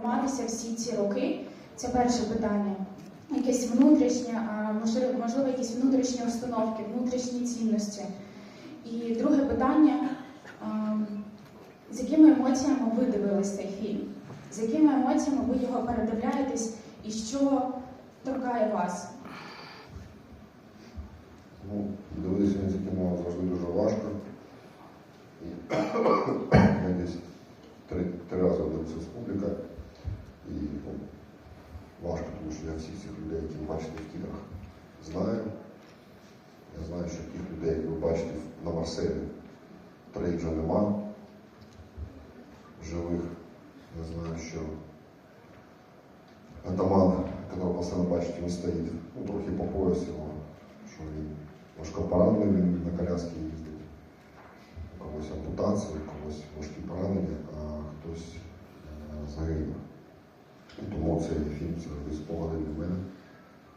Триматися всі ці роки це перше питання. Якесь внутрішнє, можливо, якісь внутрішні установки, внутрішні цінності. І друге питання: з якими емоціями ви дивились цей фільм? З якими емоціями ви його передивляєтесь і що торкає вас? Ну, дивитися на це завжди дуже важко я десь три, три рази дивився з публіка. І ну, важко, тому що я всіх цих людей, які ви в тітрах, знаю. Я знаю, що тих людей, які ви бачите на Марселі, троїх вже нема живих. Я знаю, що атаман, якого постоянно бачите, він стоїть, ну, трохи по пояс що він важко поранений, він на коляскі їздить. У когось ампутація, у когось важкі поранення, а хтось е, загинув. Тому цей фільм це спогади для мене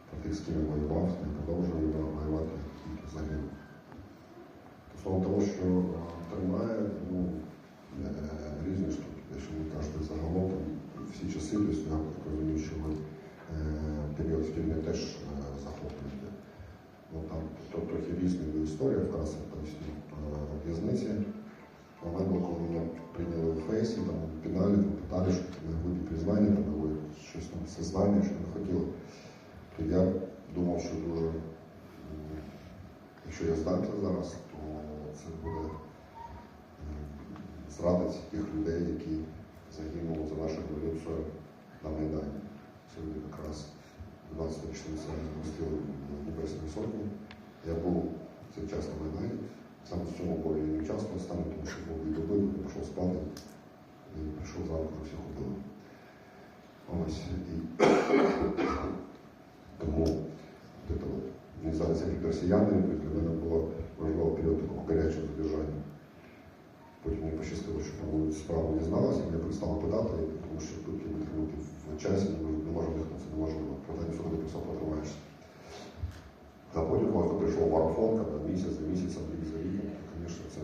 про тих, з ким я воював, я продовжую воювати тільки загинув. Стосовно того, що тримає, ну, різні штуки. Якщо ви кажете загалом, всі часи, я розумію, що ви е, період в тюрмі теж е, захоплюєте. Ну, там то, трохи різні історії, вкратце поясню. Е, в'язниці момент коли мене прийняли в фейсі, там піналі, там питали, що ми глибі признання, там або там сознання, що не хотіли. То я думав, що дуже, якщо я здамся зараз, то це буде м, зрадить тих людей, які загинули за нашу революцію на Майдані. Сьогодні якраз 20 річниця запустили Небесної Сотні. Я був в цей час на Майдані. Саме в цьому я не участвував стану, тому що був і добив, я пішов спати і прийшов зранку, всіх убили. Ось. І тому вот, організація росіянами для мене було важливо період такого гарячого задержання. Потім мені пощастило, що про справу дізналася, мене перестало питати, тому що тут я витримати в часі, не можемо дихнути, це неможливо. Питання суду просто потримаєшся. А потім, коли прийшов марафон, коли місяць за місяцем, рік за то, звісно, це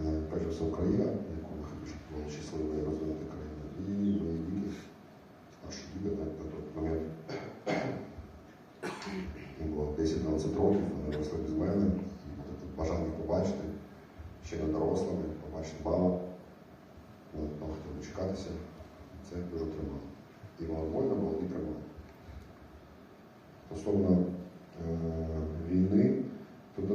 е, перш за все Україна, яку ми щоб була щаслива і розвинута країна. І мої діти, 12 років, вони вийшли без мене, бажання побачити, ще не дорослими, побачити маму, не ну, могли дочекатися. Це дуже тримало. І маловольно молоді тримали. Стосовно е війни, то до